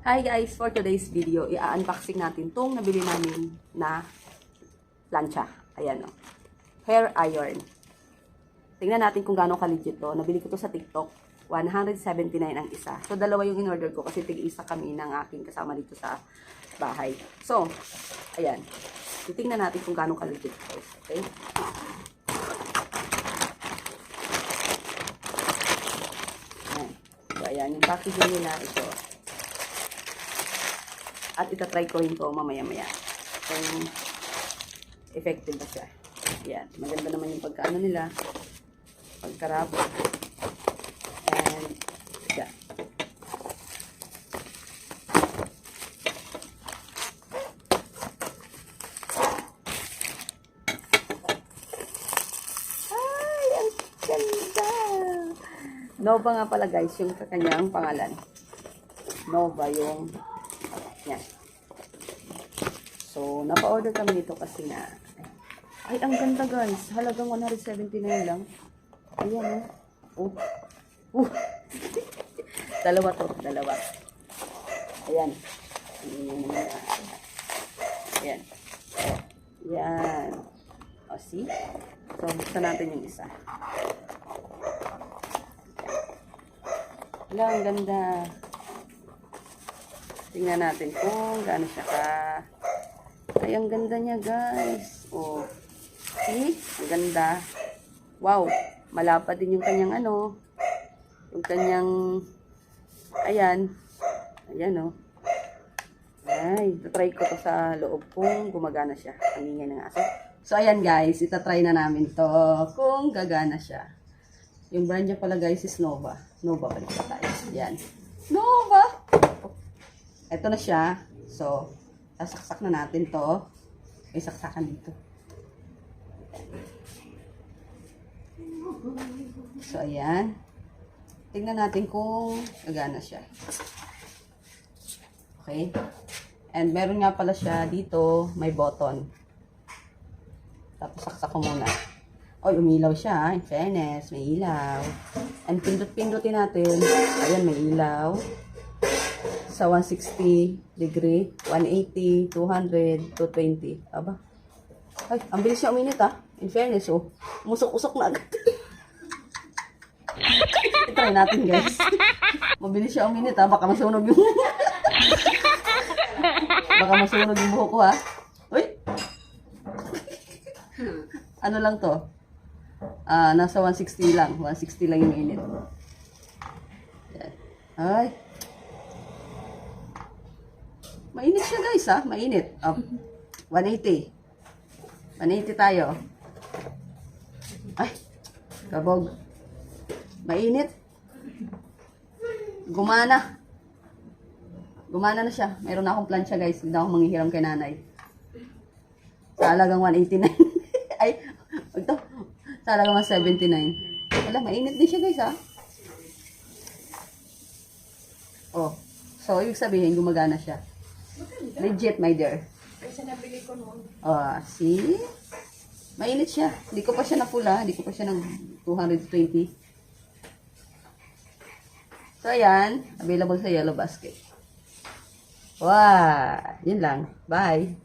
Hi guys! For today's video, i-unboxing natin tong nabili namin na plancha. Ayan o. Hair iron. Tingnan natin kung gaano ka-legit to. Nabili ko to sa TikTok. 179 ang isa. So, dalawa yung in-order ko kasi tig-isa kami ng aking kasama dito sa bahay. So, ayan. Titingnan natin kung gaano ka-legit guys. Okay? Ayan. So, ayan. Yung packaging nila ito. At itatry ko rin to mamaya-maya. Kung effective ba siya. Yan. Maganda naman yung pagkaano nila. Pagkarap. And, yeah. Ay, ang! Nova nga pala guys, yung kanyang pangalan. Nova yung yan. So, napa-order kami nito kasi na ay, ang ganda guys. Halagang 179 lang. Ayan oh. Oh. Uh. dalawa to, dalawa. Ayan. Ayan. Ayan. O, see? So, buksan natin yung isa. Wala, ang ganda. Tingnan natin kung gaano siya ka. Ay, ang ganda niya, guys. Oh. See? Ang ganda. Wow. Malapad din yung kanyang ano. Yung kanyang ayan. Ayan, oh. Ay, itatry ko to sa loob kung gumagana siya. Ang ng aso. So, ayan guys, itatry na namin to kung gagana siya. Yung brand niya pala guys is Nova. Nova pala tayo. Ayan. Nova! Ito na siya. So, sasaksak na natin to. May saksakan dito. So, ayan. Tingnan natin kung gagana siya. Okay? And meron nga pala siya dito, may button. Tapos saksak ko muna. Oy, umilaw siya. In fairness, may ilaw. And pindot-pindutin natin. Ayan, may ilaw. Sa 160 degree, 180, 200, 220. Aba. Ay, ang bilis siya uminit ah. In fairness, oh. Musok-usok na agad. Try natin, guys. Mabilis siya uminit ah. Baka masunog yung... Baka masunog yung buhok ko ha. Uy! ano lang to? Ah, nasa 160 lang. 160 lang yung init. Ay. Mainit siya guys ha. Mainit. Oh. 180. 180 tayo. Ay. Kabog. Mainit. Gumana. Gumana na siya. Meron na akong plancha guys. Hindi na manghihiram kay nanay. Sa halagang 189. Ay, wag to. Sa halagang 179. Wala, mainit din siya guys ha. Oh. So, ibig sabihin, gumagana siya. Legit, my dear. Kasi nabili ko noon. Oh, see? Mainit siya. Hindi ko pa siya napula. Hindi ko pa siya ng 220. So, ayan. Available sa Yellow Basket. Wow! Yun lang. Bye!